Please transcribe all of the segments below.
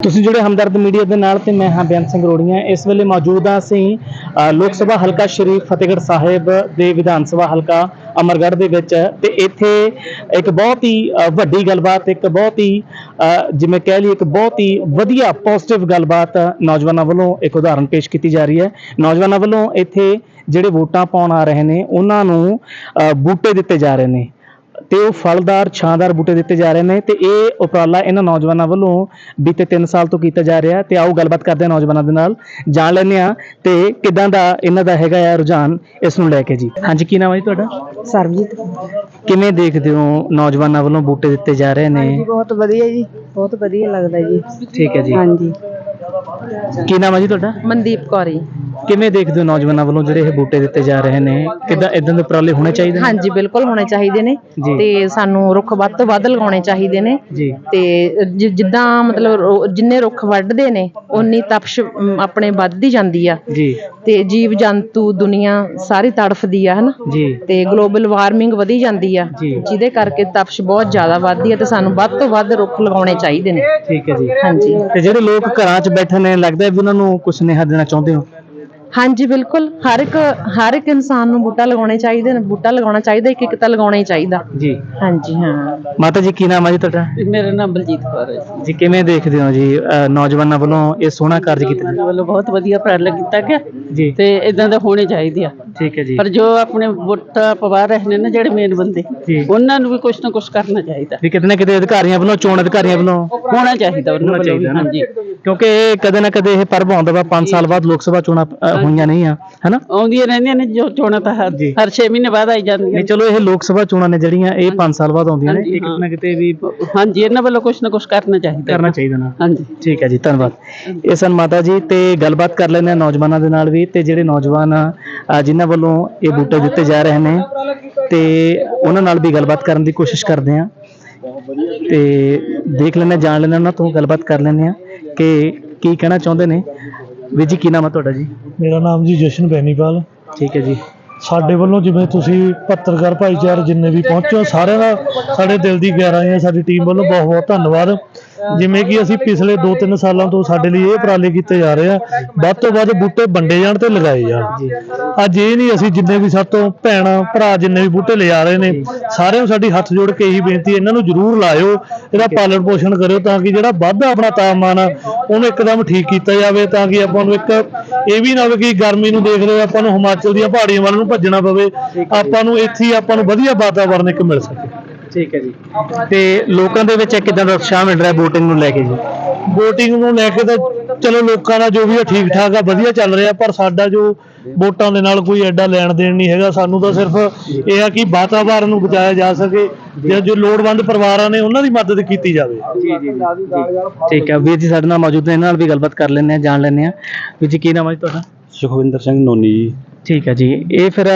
ਤੁਸੀਂ ਜੁੜੇ ਹਮਦਰਦ ਮੀਡੀਆ ਦੇ ਨਾਲ ਤੇ ਮੈਂ ਹਾਂ ਬੇਅੰਤ ਸਿੰਘ ਰੋੜੀਆਂ। ਇਸ ਵੇਲੇ ਮੌਜੂਦ ਹਾਂ ਅਸੀਂ ਲੋਕ ਸਭਾ ਹਲਕਾ ਸ਼ਰੀਫ ਫਤਿਹਗੜ੍ਹ ਸਾਹਿਬ ਦੇ ਵਿਧਾਨ ਸਭਾ ਹਲਕਾ ਅਮਰਗੜ੍ਹ ਦੇ ਵਿੱਚ। ਤੇ ਇੱਥੇ ਇੱਕ ਬਹੁਤ ਹੀ ਵੱਡੀ ਗੱਲਬਾਤ, ਇੱਕ ਬਹੁਤ ਹੀ ਜਿਵੇਂ ਕਹਿ ਲਈ ਇੱਕ ਬਹੁਤ ਹੀ ਵਧੀਆ ਪੋਜ਼ਿਟਿਵ ਗੱਲਬਾਤ ਨੌਜਵਾਨਾਂ ਵੱਲੋਂ ਇੱਕ ਉਦਾਹਰਣ ਪੇਸ਼ ਕੀਤੀ ਜਾ ਰਹੀ ਹੈ। ਨੌਜਵਾਨਾਂ ਵੱਲੋਂ ਇੱਥੇ ਜਿਹੜੇ ਵੋਟਾਂ ਪਾਉਣ ਆ ਰਹੇ ਨੇ, ਉਹਨਾਂ ਨੂੰ ਬੂਟੇ ਦਿੱਤੇ ਜਾ ਰਹੇ ਨੇ। ਤੇ ਉਹ ਫਲਦਾਰ ਛਾਂਦਾਰ ਬੂਟੇ ਦਿੱਤੇ ਜਾ ਰਹੇ ਨੇ ਤੇ ਇਹ ਉਪਰਾਲਾ ਇਹਨਾਂ ਨੌਜਵਾਨਾਂ ਵੱਲੋਂ ਬੀਤੇ 3 ਸਾਲ ਤੋਂ ਕੀਤਾ ਜਾ ਰਿਹਾ ਤੇ ਆਓ ਗੱਲਬਾਤ ਕਰਦੇ ਹਾਂ ਨੌਜਵਾਨਾਂ ਦੇ ਨਾਲ ਜਾਣ ਲੈਂਦੇ ਆ ਤੇ ਕਿਦਾਂ ਦਾ ਇਹਨਾਂ ਦਾ ਹੈਗਾ ਆ ਰੁਝਾਨ ਇਸ ਨੂੰ ਲੈ ਕੇ ਜੀ। ਹਾਂਜੀ ਕੀ ਨਾਮ ਹੈ ਜੀ ਤੁਹਾਡਾ? ਸਰਬਜੀਤ। ਕਿਵੇਂ ਦੇਖਦੇ ਹੋ ਨੌਜਵਾਨਾਂ ਵੱਲੋਂ ਬੂਟੇ ਦਿੱਤੇ ਜਾ ਰਹੇ ਨੇ? ਬਹੁਤ ਵਧੀਆ ਜੀ ਬਹੁਤ ਵਧੀਆ ਲੱਗਦਾ ਜੀ। ਠੀਕ ਹੈ ਜੀ। ਹਾਂਜੀ। ਕੀ ਨਾਮ ਹੈ ਜੀ ਤੁਹਾਡਾ? ਮਨਦੀਪ ਕੌਰ ਜੀ। ਕਿਵੇਂ ਦੇਖਦੇ ਹੋ ਨੌਜਵਾਨਾਂ ਵੱਲੋਂ ਜਿਹੜੇ ਇਹ ਬੂਟੇ ਦਿੱਤੇ ਜਾ ਰਹੇ ਨੇ? ਕਿਦਾਂ ਇਦਾਂ ਦੇ ਉਪਰਾਲੇ ਹੋਣੇ ਚਾਹੀਦੇ ਨੇ? ਹਾਂਜੀ ਬਿਲਕੁਲ ਹੋਣੇ ਚਾਹੀਦੇ ਨੇ ਜੀ। ਤੇ ਸਾਨੂੰ ਰੁੱਖ ਵੱਧ ਤੋਂ ਵੱਧ ਲਗਾਉਣੇ ਚਾਹੀਦੇ ਨੇ ਜੀ। ਤੇ ਜਿ- ਜਿੱਦਾਂ ਮਤਲਬ ਰੋ- ਜਿੰਨੇ ਰੁੱਖ ਵੱਢਦੇ ਨੇ ਉਨੀ ਤਪਸ਼ ਅਮ, ਆਪਣੇ ਵੱਧਦੀ ਜਾਂਦੀ ਆ। ਜੀ। ਤੇ ਜੀਵ ਜੰਤੂ ਦੁਨੀਆ ਸਾਰੀ ਤੜਫਦੀ ਆ ਹਨਾ? ਜੀ। ਤੇ ਗਲੋਬਲ ਵਾਰਮਿੰਗ ਵਧੀ ਜਾਂਦੀ ਆ ਜੀ। ਜਿਹਦੇ ਕਰਕੇ ਤਪਸ਼ ਬਹੁਤ ਜ਼ਿਆਦਾ ਵੱਧਦੀ ਆ ਤੇ ਸਾਨੂੰ ਵੱਧ ਤੋਂ ਵੱਧ ਰੁੱਖ ਲਗਾਉਣੇ ਚਾਹੀਦੇ ਨੇ। ਠੀਕ ਹੈ ਜੀ। ਹਾਂਜੀ। ਤੇ ਜਿਹੜੇ ਲੋਕ ਘਰਾਂ 'ਚ ਬੈਠੇ ਨੇ ਲੱਗਦਾ ਵੀ ਉਹਨਾਂ ਨੂੰ ਕੁਝ ਸੁਨੇਹਾ ਦੇਣਾ ਚਾਹੁੰਦੇ ਹੋ? ਹਾਂਜੀ ਬਿਲਕੁਲ। ਹਰ ਇੱਕ ਹਰ ਇੱਕ ਇਨਸਾਨ ਨੂੰ ਬੂਟਾ ਲਗਾਉਣੇ ਚਾਹੀਦੇ ਨੇ ਬੂਟਾ ਲਗਾਉਣਾ ਚਾਹੀਦਾ ਇੱਕ ਇੱਕ ਤਾਂ ਲਗਾਉਣਾ ਹੀ ਚਾਹੀਦਾ। ਜੀ। ਹਾਂਜੀ ਹਾਂ। ਮਾਤਾ ਜੀ ਕੀ ਨਾਮ ਹੈ ਜੀ ਤੁਹਾਡਾ? ਮੇਰਾ ਨਾਮ ਬਲਜੀਤ ਕੌਰ ਹੈ ਜੀ। ਕਿਵੇਂ ਦੇਖਦੇ ਹੋ ਜੀ? ਨੌਜਵਾਨਾਂ ਵੱਲੋਂ ਇਹ ਸੋਹਣਾ ਕਾਰਜ ਕੀਤਾ ਜਾ- ਵੱਲੋਂ ਬਹੁਤ ਵਧੀਆ ਉਪਰਾਲਾ ਕੀਤਾ ਗਿਆ ਜੀ। ਤੇ ਇਦਾਂ ਦੇ ਹੋਣੇ ਚਾਹੀਦੇ ਆ। ਠੀਕ ਹੈ ਜੀ। ਪਰ ਜੋ ਆਪਣੇ ਵੋਟਾਂ ਪਵਾ ਰਹੇ ਨੇ ਨਾ ਜਿਹੜੇ ਮੇਨ ਬੰਦੇ ਜੀ। ਉਹਨਾਂ ਨੂੰ ਵੀ ਕੁਝ ਨਾ ਕੁਝ ਕਰਨਾ ਚਾਹੀਦਾ। ਵੀ ਕਿਤੇ ਨਾ ਕਿਤੇ ਅਧਿਕਾਰੀਆਂ ਵੱਲੋਂ ਚੋਣ ਅਧਿਕਾਰੀਆਂ ਵੱਲੋਂ ਹੋਣਾ ਚਾਹੀਦਾ ਉਹਨਾਂ ਹੋਣਾ ਵੱਲੋਂ ਵੀ ਚਾਹੀਦਾ ਨਾ। ਹਾਂਜੀ। ਕਿਉਂਕਿ ਇਹ ਕਦੇ ਨਾ ਕਦੇ ਇਹ ਪਰਬ ਆਉਂਦਾ ਵਾ 5 ਸਾਲ ਬਾਅਦ ਲੋਕ ਸਭਾ ਚੋਣਾਂ ਅ, ਹੋਈਆਂ ਨਹੀਂ ਆ ਹੈਨਾ? ਆਉਂਦੀਆਂ ਰਹਿੰਦੀਆਂ ਨੇ ਜੋ ਚੋਣਾਂ ਤਾਂ ਹਰ ਜੀ। ਹਰ 6 ਮਹੀਨੇ ਬਾਅਦ ਆਈ ਜਾਂਦੀਆਂ ਨਹੀਂ ਚਲੋ ਇਹ ਲੋਕ ਸਭਾ ਚੋਣਾਂ ਨੇ ਜਿਹੜੀਆਂ ਇਹ 5 ਸਾਲ ਬਾਅਦ ਆਉਂਦੀਆਂ ਨੇ ਹਾਂਜੀ, ਇਹ ਕਿਤੇ ਨਾ ਕਿਤੇ ਵੀ ਹਾਂਜੀ ਇਹਨਾਂ ਵੱਲੋਂ ਕੁਝ ਨਾ ਕੁਝ ਕਰਨਾ ਚਾਹੀਦਾ। ਕਰਨਾ ਚਾਹੀਦਾ ਨਾ। ਹਾਂਜੀ। ਠੀਕ ਹੈ ਜੀ ਧੰਨਵਾਦ। ਇਹ ਸਨ ਮਾਤਾ ਜੀ ਤੇ ਗੱਲਬਾਤ ਕਰ ਲੈਂਦੇ ਹਾਂ ਨੌਜਵਾਨਾਂ ਦੇ ਨਾਲ ਵੀ ਤੇ ਜਿਹੜੇ ਨੌਜਵਾਨ ਆ ਜਿਨ੍ਹਾਂ ਵੱਲੋਂ ਇਹ ਬੂਟੇ ਦਿੱਤੇ ਜਾ ਰਹੇ ਨੇ ਤੇ ਉਹਨਾਂ ਨਾਲ ਵੀ ਗੱਲਬਾਤ ਕਰਨ ਦੀ ਕੋਸ਼ਿਸ਼ ਕਰਦੇ ਹਾਂ। ਤੇ ਦੇਖ ਲੈਂਦੇ ਹਾਂ, ਜਾਣ ਲੈਂਦੇ ਹਾਂ ਉਹਨਾਂ ਤੋਂ ਗੱਲਬਾਤ ਕਰ ਲੈਂਦੇ ਹਾਂ ਕਿ ਕੀ ਕਹਿਣਾ ਚਾਹੁੰਦੇ ਨੇ। ਵੀਰ ਜੀ ਕੀ ਨਾਮ ਹੈ ਤੁਹਾਡਾ ਜੀ? ਮੇਰਾ ਨਾਮ ਜੀ ਜਸ਼ਨ ਬੈਨੀਪਾਲ ਠੀਕ ਹੈ ਜੀ। ਸਾਡੇ ਵੱਲੋਂ ਜਿਵੇਂ ਤੁਸੀਂ ਪੱਤਰਕਾਰ ਭਾਈਚਾਰੇ ਜਿੰਨੇ ਵੀ ਪਹੁੰਚੇ ਸਾਰਿਆਂ ਦਾ ਸਾਡੇ ਦਿਲ ਦੀ ਗਹਿਰਾਈ ਹੈ ਸਾਡੀ ਟੀਮ ਵੱਲੋਂ ਬਹੁਤ ਬਹੁਤ ਧੰਨਵਾਦ। ਜਿਵੇਂ ਕਿ ਅਸੀਂ ਪਿਛਲੇ 2-3 ਸਾਲਾਂ ਤੋਂ ਸਾਡੇ ਲਈ ਇਹ ਉਪਰਾਲੇ ਕੀਤੇ ਜਾ ਰਹੇ ਆ। ਵੱਧ ਤੋਂ ਵੱਧ ਬੂਟੇ ਵੰਡੇ ਜਾਣ ਤੇ ਲਗਾਏ ਜਾਣ। ਅੱਜ ਇਹ ਨਹੀਂ ਅਸੀਂ ਜਿੰਨੇ ਵੀ ਸਾਤੋਂ ਭੈਣਾਂ, ਭਰਾ ਜਿੰਨੇ ਵੀ ਬੂਟੇ ਲਿਆ ਰਹੇ ਨੇ, ਸਾਰਿਆਂ ਨੂੰ ਸਾਡੀ ਹੱਥ ਜੋੜ ਕੇ ਇਹੀ ਬੇਨਤੀ ਇਹਨਾਂ ਨੂੰ ਜ਼ਰੂਰ ਲਾਇਓ, ਇਹਦਾ ਪਾਲਣ ਪੋਸ਼ਣ ਕਰਿਓ ਤਾਂ ਕਿ ਜਿਹੜਾ ਵਾਧਾ ਆਪਣਾ ਤਾਪਮਾਨ ਆ, ਉਹਨੂੰ ਇੱਕਦਮ ਠੀਕ ਕੀਤਾ ਜਾਵੇ, ਤਾਂ ਕਿ ਆਪਾਂ ਨੂੰ ਇੱਕ ਇਹ ਵੀ ਨਾ ਹੋਵੇ ਕਿ ਗਰਮੀ ਨੂੰ ਦੇਖਦੇ ਹੋਏ ਆਪਾਂ ਨੂੰ ਹਿਮਾਚਲ ਦੀਆਂ ਪਹਾੜੀਆਂ ਵੱਲ ਨੂੰ ਭੱਜਣਾ ਪਵੇ। ਆਪਾਂ ਨੂੰ ਇੱਥੇ ਹੀ ਆਪਾਂ ਨੂੰ ਵਧੀਆ ਵਾਤਾਵਰਨ ਇੱਕ ਮਿਲ ਸਕੇ। ਠੀਕ ਹੈ ਜੀ। ਤੇ ਲੋਕਾਂ ਦੇ ਵਿੱਚ ਕਿਦਾਂ ਦਾ ਉਤਸ਼ਾਹ ਮਿਲ ਰਿਹਾ VOTING ਨੂੰ ਲੈ ਕੇ ਜੀ? VOTING ਨੂੰ ਲੈ ਕੇ ਤਾਂ ਚਲੋ ਲੋਕਾਂ ਦਾ ਜੋ ਵੀ ਆ ਠੀਕ ਠਾਕ ਆ ਵਧੀਆ ਚੱਲ ਰਿਹਾ ਪਰ ਸਾਡਾ ਜੋ ਵੋਟਾਂ ਦੇ ਨਾਲ ਕੋਈ ਐਡਾ ਲੈਣ ਦੇਣ ਨਹੀਂ ਹੈਗਾ। ਸਾਨੂੰ ਤਾਂ ਸਿਰਫ ਇਹ ਆ ਕਿ ਵਾਤਾਵਰਨ ਨੂੰ ਬਚਾਇਆ ਜਾ ਸਕੇ ਜਾਂ ਜੋ ਲੋੜਵੰਦ ਪਰਿਵਾਰਾਂ ਨੇ ਉਹਨਾਂ ਦੀ ਮਦਦ ਕੀਤੀ ਜਾਵੇ। ਠੀਕ ਹੈ। ਵੀਰ ਜੀ ਸਾਡੇ ਨਾਲ ਮੌਜੂਦ ਨੇ। ਇਹਨਾਂ ਨਾਲ ਵੀ ਗੱਲਬਾਤ ਕਰ ਲੈਂਦੇ ਆ ਜਾਣ ਲੈਂਦੇ ਆ ਵੀਰ ਜੀ ਕੀ ਨਾਮ ਹੈ ਤੁਹਾਡਾ? ਸੁਖਵਿੰਦਰ ਸਿੰਘ ਨੋਨੀ ਜੀ। ਠੀਕ ਹੈ ਜੀ। ਇਹ ਫਿਰ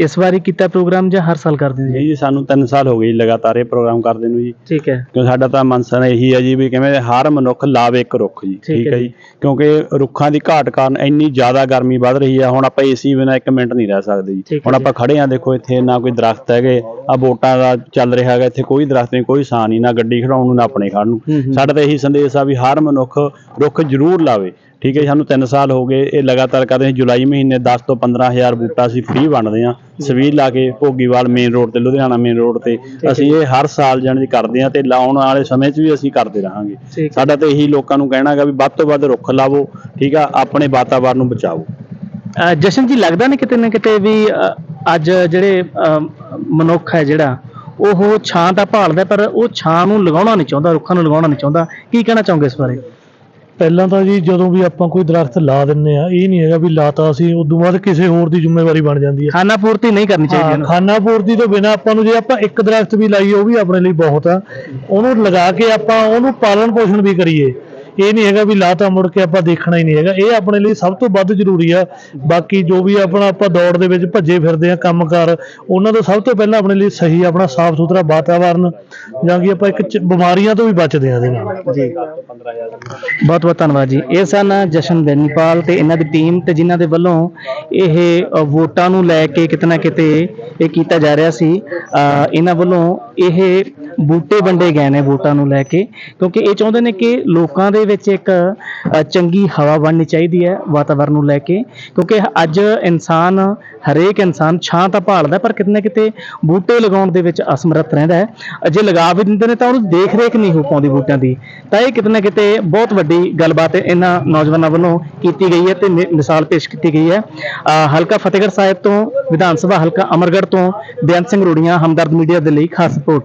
ਇਸ ਵਾਰੀ ਕੀਤਾ ਪ੍ਰੋਗਰਾਮ ਜਾਂ ਹਰ ਸਾਲ ਕਰਦੇ ਹੋ ਜੀ ਸਾਨੂੰ 3 ਸਾਲ ਹੋ ਗਏ ਜੀ ਲਗਾਤਾਰ ਇਹ ਪ੍ਰੋਗਰਾਮ ਕਰਦੇ ਨੂੰ ਜੀ। ਠੀਕ ਹੈ। ਕਿਉਂ ਸਾਡਾ ਤਾਂ ਮਨਸਨ ਇਹੀ ਹੈ ਜੀ ਵੀ ਕਿਵੇਂ ਹਰ ਮਨੁੱਖ ਲਾਵੇ ਇੱਕ ਰੁੱਖ ਜੀ। ਠੀਕ ਹੈ ਜੀ। ਕਿਉਂਕਿ ਰੁੱਖਾਂ ਦੀ ਘਾਟ ਕਾਰਨ ਇੰਨੀ ਜ਼ਿਆਦਾ ਗਰਮੀ ਵੱਧ ਰਹੀ ਹੈ। ਹੁਣ ਆਪਾਂ ਏਸੀ ਬਿਨਾਂ ਇੱਕ ਮਿੰਟ ਨਹੀਂ ਰਹਿ ਸਕਦੇ ਜੀ। ਹੁਣ। ਆਪਾਂ ਖੜੇ ਆ ਦੇਖੋ ਇੱਥੇ ਨਾ ਕੋਈ ਦਰਖਤ ਹੈਗੇ ਆ ਵੋਟਾਂ ਦਾ ਚੱਲ ਰਿਹਾ ਹੈਗਾ। ਇੱਥੇ ਕੋਈ ਦਰਖਤ ਨਹੀਂ ਕੋਈ ਸਾਂ ਨਹੀਂ ਨਾ ਗੱਡੀ ਖੜਾਉਣ ਨੂੰ ਨਾ ਆਪਣੇ ਖੜਨ ਨੂੰ। ਸਾਡਾ ਤਾਂ ਇਹੀ ਸੰਦੇਸ਼ ਆ ਵੀ ਹਰ ਮਨੁੱਖ ਰੁੱਖ ਜ਼ਰੂਰ ਲਾਵੇ। ਠੀਕ ਹੈ ਸਾਨੂੰ 3 ਸਾਲ ਹੋ ਗਏ ਇਹ ਲਗਾਤਾਰ ਕਰਦੇ ਹਾਂ ਜੁਲਾਈ ਮਹੀਨੇ 10 ਤੋਂ 15000 ਬੂਟਾ ਅਸੀਂ ਫ੍ਰੀ ਵੰਡਦੇ ਆ ਸਵੀਲ ਲਾ ਕੇ ਭੋਗੀਵਾਲ ਮੇਨ ਰੋਡ ਤੇ ਲੁਧਿਆਣਾ ਮੇਨ ਰੋਡ ਤੇ ਅਸੀਂ ਇਹ ਹਰ ਸਾਲ ਜਾਣੀ ਕਰਦੇ ਆ ਤੇ ਲਾਉਣ ਵਾਲੇ ਸਮੇਂ 'ਚ ਵੀ ਅਸੀਂ ਕਰਦੇ ਰਹਾਂਗੇ। ਹੈ। ਸਾਡਾ ਤਾਂ ਇਹੀ ਲੋਕਾਂ ਨੂੰ ਕਹਿਣਾ ਹੈਗਾ ਵੀ ਵੱਧ ਤੋਂ ਵੱਧ ਰੁੱਖ ਲਾਵੋ ਠੀਕ ਆ ਆਪਣੇ ਵਾਤਾਵਰਨ ਨੂੰ ਬਚਾਓ। ਜਸ਼ਨ ਜੀ ਲੱਗਦਾ ਨਹੀਂ ਕਿਤੇ ਨਾ ਕਿਤੇ ਵੀ ਅੱਜ ਜਿਹੜੇ ਮਨੁੱਖ ਹੈ ਜਿਹੜਾ ਉਹ ਛਾਂ ਤਾਂ ਭਾਲਦਾ ਪਰ ਉਹ ਛਾਂ ਨੂੰ ਲਗਾਉਣਾ ਨਹੀਂ ਚਾਹੁੰਦਾ ਰੁੱਖਾਂ ਨੂੰ ਲਗਾਉਣਾ ਨਹੀਂ ਚਾਹੁੰਦਾ। ਕੀ ਕਹਿਣਾ ਚਾਹੋਗੇ ਇਸ ਬਾਰੇ? ਪਹਿਲਾਂ ਤਾਂ ਜੀ ਜਦੋਂ ਵੀ ਆਪਾਂ ਕੋਈ ਦਰਖਤ ਲਾ ਦਿੰਨੇ ਆ ਇਹ ਨਹੀਂ ਹੈਗਾ ਵੀ ਲਾਤਾ ਅਸੀਂ ਉਦੋਂ ਬਾਅਦ ਕਿਸੇ ਹੋਰ ਦੀ ਜ਼ਿੰਮੇਵਾਰੀ ਬਣ ਜਾਂਦੀ ਹੈ ਖਾਨਾ ਪੂਰਤੀ ਨਹੀਂ ਕਰਨੀ ਚਾਹੀਦੀ ਹਾਂ, ਇਹਨੂੰ ਖਾਨਾ ਪੂਰਤੀ ਤੋਂ ਬਿਨਾ ਆਪਾਂ ਨੂੰ ਜੇ ਆਪਾਂ ਇੱਕ ਦਰਖਤ ਵੀ ਲਾਈਏ ਉਹ ਵੀ ਆਪਣੇ ਲਈ ਬਹੁਤ ਆ। ਉਹਨੂੰ ਲਗਾ ਕੇ ਆਪਾਂ ਉਹਨੂੰ ਪਾਲਣ ਪੋਸ਼ਣ ਵੀ ਕਰੀਏ। ਇਹ ਨਹੀਂ ਹੈਗਾ ਵੀ ਲਾਤਾ ਮੁੜ ਕੇ ਆਪਾਂ ਦੇਖਣਾ ਹੀ ਨਹੀਂ ਹੈਗਾ। ਇਹ ਆਪਣੇ ਲਈ ਸਭ ਤੋਂ ਵੱਧ ਜ਼ਰੂਰੀ ਆ। ਬਾਕੀ ਜੋ ਵੀ ਆਪਣਾ ਆਪਾਂ ਦੌੜ ਦੇ ਵਿੱਚ ਭੱਜੇ ਫਿਰਦੇ ਆ ਕੰਮਕਾਰ, ਉਹਨਾਂ ਤੋਂ ਸਭ ਤੋਂ ਪਹਿਲਾਂ ਆਪਣੇ ਲਈ ਸਹੀ ਆਪਣਾ ਸਾਫ਼ ਸੁਥਰਾ ਵਾਤਾਵਰਨ ਜਾਂ ਕਿ ਆਪਾਂ ਇੱਕ ਬਿਮਾਰੀਆਂ ਤੋਂ ਵੀ ਬਚਦੇ ਆ ਇਹਦੇ ਨਾਲ। ਜੀ। ਬਹੁਤ ਬਹੁਤ ਧੰਨਵਾਦ ਜੀ। ਇਹ ਸਨ ਜਸ਼ਨ ਬੈਨੀਪਾਲ ਤੇ ਇਹਨਾਂ ਦੀ ਟੀਮ ਤੇ ਜਿਨ੍ਹਾਂ ਦੇ ਵੱਲੋਂ ਇਹ ਵੋਟਾਂ ਨੂੰ ਲੈ ਕੇ ਕਿਤੇ ਨਾ ਕਿਤੇ ਇਹ ਕੀਤਾ ਜਾ ਰਿਹਾ ਸੀ। ਇਹਨਾਂ ਵੱਲੋਂ ਇਹ ਬੂਟੇ ਵੰਡੇ ਗਏ ਨੇ ਵੋਟਾਂ ਨੂੰ ਲੈ ਕੇ ਕਿਉਂਕਿ ਇਹ ਚਾਹੁੰਦੇ ਨੇ ਕਿ ਲੋਕਾਂ ਦੇ ਵਿੱਚ ਇੱਕ ਅ, ਚੰਗੀ ਹਵਾ ਬਣਨੀ ਚਾਹੀਦੀ ਹੈ ਵਾਤਾਵਰਨ ਨੂੰ ਲੈ ਕੇ ਕਿਉਂਕਿ ਅੱਜ ਇਨਸਾਨ ਹਰੇਕ ਇਨਸਾਨ ਛਾਂ ਤਾਂ ਭਾਲਦਾ ਪਰ ਕਿਤੇ ਨਾ ਕਿਤੇ ਬੂਟੇ ਲਗਾਉਣ ਦੇ ਵਿੱਚ ਅਸਮਰੱਥ ਰਹਿੰਦਾ ਹੈ। ਅ, ਜੇ ਲਗਾ ਵੀ ਦਿੰਦੇ ਨੇ ਤਾਂ ਉਹਨੂੰ ਦੇਖ ਰੇਖ ਨਹੀਂ ਹੋ ਪਾਉਂਦੀ ਬੂਟਿਆਂ ਦੀ। ਤਾਂ ਇਹ ਕਿਤੇ ਨਾ ਕਿਤੇ ਬਹੁਤ ਵੱਡੀ ਗੱਲਬਾਤ ਇਹਨਾਂ ਨੌਜਵਾਨਾਂ ਵੱਲੋਂ ਕੀਤੀ ਗਈ ਹੈ ਤੇ ਮਿ- ਮਿਸਾਲ ਪੇਸ਼ ਕੀਤੀ ਗਈ ਹੈ। ਅ, ਹਲਕਾ ਫਤਿਹਗੜ੍ਹ ਸਾਹਿਬ ਤੋਂ ਵਿਧਾਨ ਸਭਾ ਹਲਕਾ ਅਮਰਗੜ੍ਹ ਤੋਂ ਬੇਅੰਤ ਸਿੰਘ ਰੋੜੀਆਂ ਹਮਦਰਦ ਮੀਡੀਆ ਦੇ ਲਈ ਖਾਸ ਰਿਪੋਰਟ।